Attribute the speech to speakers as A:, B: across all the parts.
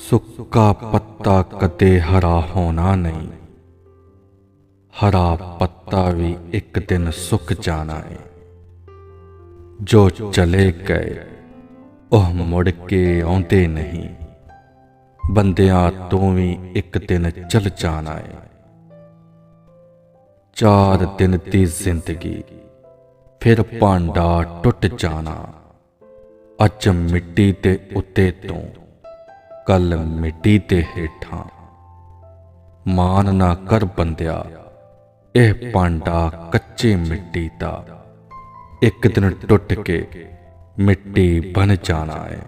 A: ਸੁੱਕਾ ਪੱਤਾ ਕਦੇ ਹਰਾ ਹੋਣਾ ਨਹੀਂ। ਹਰਾ ਪੱਤਾ ਵੀ ਇੱਕ ਦਿਨ ਸੁੱਕ ਜਾਣਾ ਹੈ ਜੋ ਚਲੇ ਗਏ, ਉਹ ਮੁੜ ਕੇ ਆਉਂਦੇ ਨਹੀਂ। ਬੰਦਿਆਂ ਤੋਂ ਵੀ ਇੱਕ ਦਿਨ ਚਲ ਜਾਣਾ ਹੈ ਚਾਰ ਦਿਨ ਦੀ ਜ਼ਿੰਦਗੀ, ਫਿਰ ਭਾਂਡਾ ਟੁੱਟ ਜਾਣਾ। ਅੱਜ ਮਿੱਟੀ ਦੇ ਉੱਤੇ ਤੋਂ ਕੱਲ ਮਿੱਟੀ ਦੇ ਹੇਠਾਂ। ਮਾਨ ਨਾ ਕਰ ਬੰਦਿਆ, ਇਹ ਭਾਂਡਾ ਕੱਚੀ ਮਿੱਟੀ ਦਾ। ਇੱਕ ਦਿਨ ਟੁੱਟ ਕੇ ਮਿੱਟੀ ਬਣ ਜਾਣਾ ਹੈ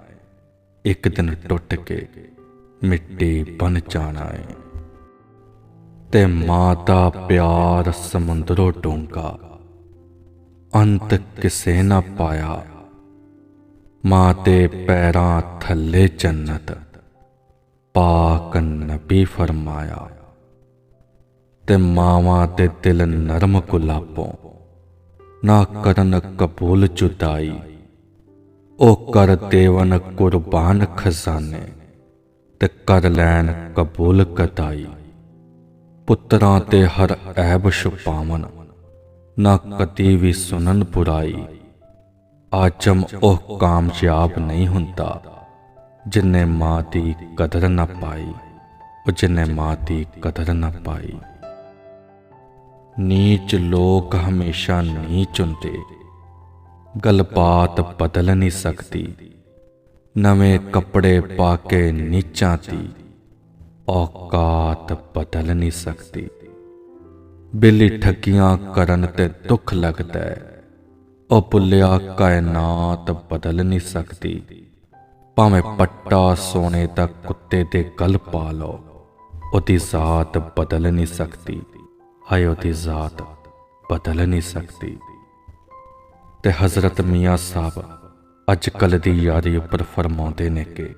A: ਇੱਕ ਦਿਨ ਟੁੱਟ ਕੇ ਮਿੱਟੀ ਬਣ ਜਾਣਾ ਹੈ ਤੇ ਮਾਂ ਦਾ ਪਿਆਰ ਸਮੁੰਦਰੋਂ ਡੂੰਘਾ। ਅੰਤ ਕਿਸੇ ਨਾ ਪਾਇਆ। ਮਾਂ ਦੇ ਪੈਰਾਂ ਥੱਲੇ ਜੰਨਤ। ਪਾਕ ਨਬੀ ਫਰਮਾਇਆ ਤੇ ਮਾਵਾਂ ਦੇ ਦਿਲ ਨਰਮ ਗੁਲਾਬੋਂ, ਨਾ ਕਰਨ ਕਬੂਲ ਜੁਦਾਈ। ਉਹ ਕਰ ਦੇਵਨ ਕੁਰਬਾਨ ਖਜ਼ਾਨੇ, ਤੇ ਕਰ ਲੈਣ ਕਬੂਲ ਕਦਾਈ ਪੁੱਤਰਾਂ ਤੇ ਹਰ ਐਬ ਛੁਪਾਵਨ, ਨਾ ਕਦੀ ਵੀ ਸੁਨਨ ਬੁਰਾਈ। ਆਜਮ ਉਹ ਕਾਮਯਾਬ ਨਹੀਂ ਹੁੰਦਾ। ਜਿਨੇ ਮਾਂ ਦੀ ਕਦਰ ਨਾ ਪਾਈ, ਉਹ ਜਿਨੇ ਮਾਂ ਦੀ ਕਦਰ ਨਾ ਪਾਈ। ਨੀਚ ਲੋਕ ਹਮੇਸ਼ਾ ਨੀਚ ਹੁੰਦੇ। ਗਲਬਾਤ ਬਦਲ ਨਹੀਂ ਸਕਦੀ। ਨਵੇਂ ਕੱਪੜੇ ਪਾ ਕੇ ਨੀਚਾਂ ਦੀ, ਔਕਾਤ ਬਦਲ ਨਹੀਂ ਸਕਦੀ। ਬਿੱਲੀ ਠੱਗੀਆਂ ਕਰਨ ਤੇ ਦੁੱਖ ਲੱਗਦਾ ਹੈ। ਉਹ ਪੁੱਲਿਆ ਕਾਇਨਾਤ ਬਦਲ ਨਹੀਂ ਸਕਦੀ। ਭਾਵੇਂ ਪੱਟਾ ਸੋਨੇ ਦਾ ਕੁੱਤੇ ਦੇ ਗਲ ਪਾ ਲਓ, ਉਹਦੀ ਜ਼ਾਤ ਬਦਲ ਨਹੀਂ ਸਕਦੀ। ਹਾਏ, ਉਹਦੀ ਜ਼ਾਤ ਬਦਲ ਨਹੀਂ ਸਕਦੀ। ਤੇ ਹਜ਼ਰਤ ਮੀਆਂ ਸਾਹਿਬ ਅੱਜ ਕੱਲ ਦੀ ਯਾਰੀ ਉੱਪਰ ਫਰਮਾਉਂਦੇ ਨੇ ਕਿ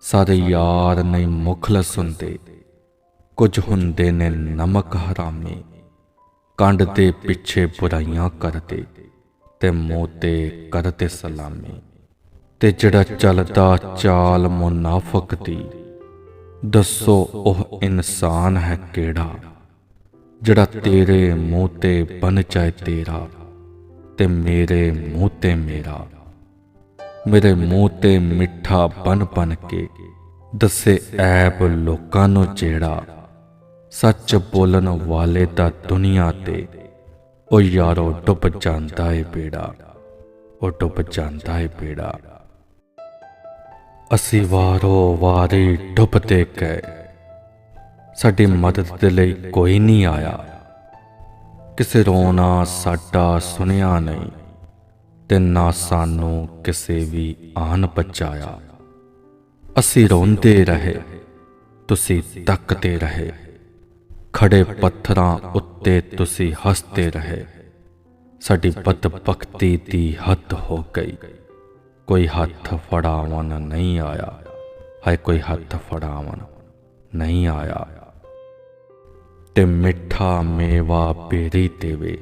A: ਸਾਰੇ ਯਾਰ ਨਹੀਂ ਮੁਖਲਸ ਹੁੰਦੇ। ਕੁਝ ਹੁੰਦੇ ਨੇ ਨਮਕ ਹਰਾਮੀ, ਕੰਡ ਦੇ ਪਿੱਛੇ ਬੁਰਾਈਆਂ ਕਰਦੇ ਤੇ ਮੂੰਹ ਤੇ ਕਰਦੇ ਸਲਾਮੀ। ਤੇ ਜਿਹੜਾ ਚੱਲਦਾ ਚਾਲ ਮੁਨਾਫਕ ਦੀ। ਦੱਸੋ ਉਹ ਇਨਸਾਨ ਹੈ ਕਿਹੜਾ, ਜਿਹੜਾ ਤੇਰੇ ਮੂੰਹ ਤੇ ਬਨ ਜਾਏ ਤੇਰਾ ਤੇ ਮੇਰੇ ਮੂੰਹ ਤੇ ਮੇਰਾ। ਮੇਰੇ ਮੂੰਹ ਤੇ ਮਿੱਠਾ ਬਨ ਬਨ ਕੇ ਦੱਸੇ ਐਬ ਲੋਕਾਂ ਨੂੰ ਜਿਹੜਾ ਸੱਚ ਬੋਲਣ ਵਾਲੇ ਦਾ ਦੁਨੀਆ ਤੇ। ਉਹ ਯਾਰੋ, ਡੁੱਬ ਜਾਂਦਾ ਏ ਬੇੜਾ ਉਹ ਡੁੱਬ ਜਾਂਦਾ ਏ ਬੇੜਾ। ਅਸੀਂ ਵਾਰੋ ਵਾਰੀ ਡੁੱਬਦੇ ਗਏ। ਸਾਡੀ ਮਦਦ ਦੇ ਲਈ ਕੋਈ ਨਹੀਂ ਆਇਆ। ਕਿਸੇ ਰੋਣਾ ਸਾਡਾ ਸੁਣਿਆ ਨਹੀਂ ਤੇ ਨਾ ਸਾਨੂੰ ਕਿਸੇ ਵੀ ਆਨ ਬਚਾਇਆ ਅਸੀਂ ਰੋਂਦੇ ਰਹੇ, ਤੁਸੀਂ ਤੱਕਦੇ ਰਹੇ। ਖੜੇ ਪੱਥਰਾਂ ਉੱਤੇ ਤੁਸੀਂ ਹੱਸਦੇ ਰਹੇ। ਸਾਡੀ ਬਦਬਖਤੀ ਦੀ ਹੱਦ ਹੋ ਗਈ। ਕੋਈ ਹੱਥ ਫੜਾਵਣ ਨਹੀਂ ਆਇਆ। ਹਾਏ, ਕੋਈ ਹੱਥ ਫੜਾਵਣ ਨਹੀਂ ਆਇਆ। ਤੇ ਮਿੱਠਾ ਮੇਵਾ ਪੇਰੀ ਦੇਵੇ,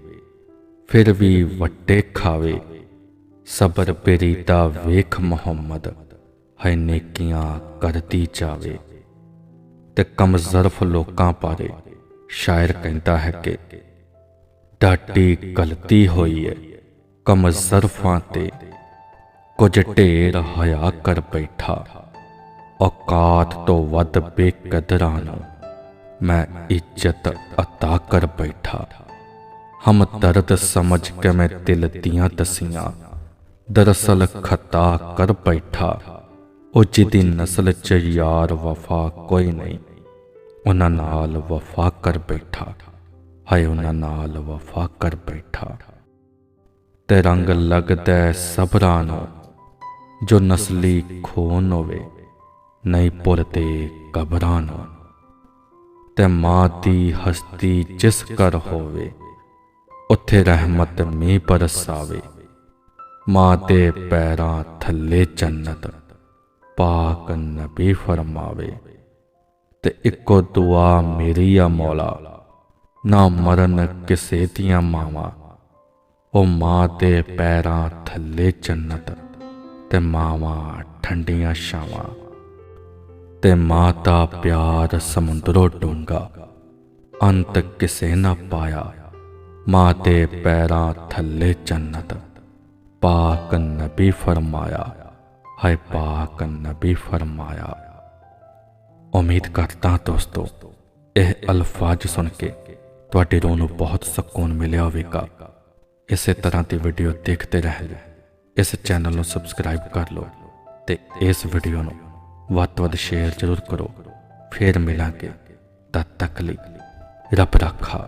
A: ਫਿਰ ਵੀ ਵੱਡੇ ਖਾਵੇ। ਸਬਰ ਪੇਰੀ ਦਾ ਵੇਖ ਮੁਹੰਮਦ ਹੈ ਨੇਕੀਆਂ ਕਰਦੀ ਜਾਵੇ। ਤੇ ਕਮਜ਼ਰਫ ਲੋਕਾਂ ਬਾਰੇ ਸ਼ਾਇਰ ਕਹਿੰਦਾ ਹੈ ਕਿ ਡਾਟੀ ਗਲਤੀ ਹੋਈ ਹੈ ਕਮਜ਼ਰਫਾਂ ਤੇ। ਕੁਝ ਢੇਰ ਹਯਾ ਕਰ ਬੈਠਾ। ਔਕਾਤ ਤੋਂ ਵੱਧ ਬੇਕਦਰਾਂ ਨੂੰ ਮੈਂ ਇੱਜ਼ਤ ਅਤਾ ਕਰ ਬੈਠਾ। ਹਮ ਦਰਦ ਸਮਝ ਕੇ ਮੈਂ ਦਿਲ ਦੀਆਂ ਦਸੀਆਂ। ਦਰਅਸਲ ਖਤਾ ਕਰ ਬੈਠਾ। ਉਹ ਜਿਹਦੀ ਨਸਲ ਚ ਯਾਰ ਵਫਾ ਕੋਈ ਨਹੀਂ, ਉਹਨਾਂ ਨਾਲ ਵਫਾ ਕਰ ਬੈਠਾ। ਹਾਏ, ਉਹਨਾਂ ਨਾਲ ਵਫਾ ਕਰ ਬੈਠਾ। ਤੇ ਰੰਗ ਲੱਗਦਾ ਸਬਰਾਂ ਨੂੰ। ਜੋ ਨਸਲੀ ਖੂਨ ਹੋਵੇ, ਨਹੀਂ ਭੁੱਲਦੇ ਕਬਰਾਂ ਨੂੰ। ਤੇ ਮਾਂ ਦੀ ਹਸਤੀ ਜਿਸ ਕਰ ਹੋਵੇ, ਉੱਥੇ ਰਹਿਮਤ ਮੀਂਹ ਬਰਸਾਵੇ। ਮਾਂ ਦੇ ਪੈਰਾਂ ਥੱਲੇ ਜੰਨਤ, ਪਾਕ ਨਬੀ ਫਰਮਾਵੇ। ਤੇ ਇੱਕੋ ਦੁਆ ਮੇਰੀ ਆ ਮੌਲਾ, ਨਾ ਮਰਨ ਕਿਸੇ ਦੀਆਂ ਮਾਵਾਂ। ਉਹ ਮਾਂ ਦੇ ਪੈਰਾਂ ਥੱਲੇ ਜੰਨਤ। ਤੇ ਮਾਵਾਂ ਠੰਡੀਆਂ ਛਾਵਾਂ ਤੇ ਮਾਂ ਦਾ ਪਿਆਰ ਸਮੁੰਦਰੋਂ ਡੂੰਗਾ ਅੰਤ ਕਿਸੇ ਨਾ ਪਾਇਆ। ਮਾਂ ਦੇ ਪੈਰਾਂ ਥੱਲੇ ਜੰਨਤ। ਪਾਕ ਨਬੀ ਫਰਮਾਇਆ। ਹੈ ਪਾਕ ਨਬੀ ਫਰਮਾਇਆ। ਉਮੀਦ ਕਰਦਾ ਦੋਸਤੋ, ਇਹ ਅਲਫਾਜ਼ ਸੁਣ ਕੇ ਤੁਹਾਡੀ ਰੋਹ ਨੂੰ ਬਹੁਤ ਸਕੂਨ ਮਿਲਿਆ ਹੋਵੇਗਾ। ਇਸੇ ਤਰ੍ਹਾਂ ਦੀ ਵੀਡੀਓ ਦੇਖਦੇ ਰਹਿ ਇਸ ਚੈਨਲ ਨੂੰ ਸਬਸਕ੍ਰਾਈਬ ਕਰ ਲਓ ਤੇ ਇਸ ਵੀਡੀਓ ਨੂੰ ਵੱਧ ਤੋਂ ਵੱਧ ਸ਼ੇਅਰ ਜ਼ਰੂਰ ਕਰੋ। ਫੇਰ ਮਿਲਾਂਗੇ ਤਦ ਤੱਕ ਲਈ ਰੱਬ ਰੱਖਾ।